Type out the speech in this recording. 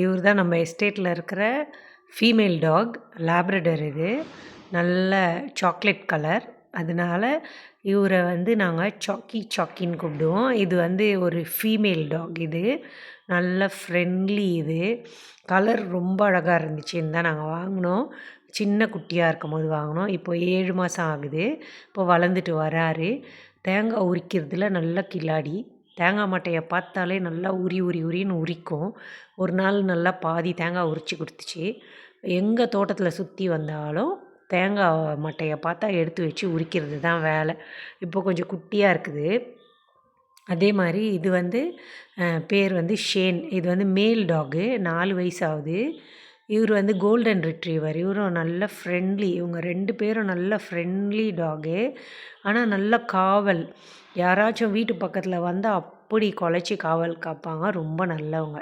இவர் தான் நம்ம எஸ்டேட்டில் இருக்கிற ஃபீமேல் டாக் லேப்ரடர் இது. நல்ல சாக்லேட் கலர் அதனால இவரை வந்து நாங்கள் சாக்கி சாக்கின்னு கூப்பிடுவோம். இது வந்து ஒரு ஃபீமேல் டாக் இது. நல்ல ஃப்ரெண்ட்லி இது. கலர் ரொம்ப அழகாக இருந்துச்சுன்னு தான் நாங்கள் வாங்கினோம். சின்ன குட்டியாக இருக்கும் போது வாங்கினோம். இப்போ ஏழு மாதம் ஆகுது. இப்போ வளர்ந்துட்டு வராரு. தேங்காய் உரிக்கிறதுல நல்ல கில்லாடி. தேங்காய் மட்டையை பார்த்தாலே நல்லா உரி உரி உரின்னு உரிக்கும். ஒரு நாள் நல்லா பாதி தேங்காய் உரித்து கொடுத்துச்சு. எங்கள் தோட்டத்தில் சுற்றி வந்தாலும் தேங்காய் மட்டையை பார்த்தா எடுத்து வச்சு உரிக்கிறது தான் வேலை. இப்போ கொஞ்சம் குட்டியாக இருக்குது. அதே மாதிரி இது வந்து பேர் வந்து ஷேன். இது வந்து மேல் டாகு. நாலு வயசு ஆகுது. இவர் வந்து கோல்டன் ரிட்ரீவர் இவரும் நல்ல ஃப்ரெண்ட்லி இவங்க ரெண்டு பேரும் நல்ல ஃப்ரெண்ட்லி டாகு ஆனால் நல்ல காவல். யாராச்சும் வீட்டு பக்கத்தில் வந்தால் அப்படி குலைச்சி காவல் காப்பாங்க. ரொம்ப நல்லவங்க.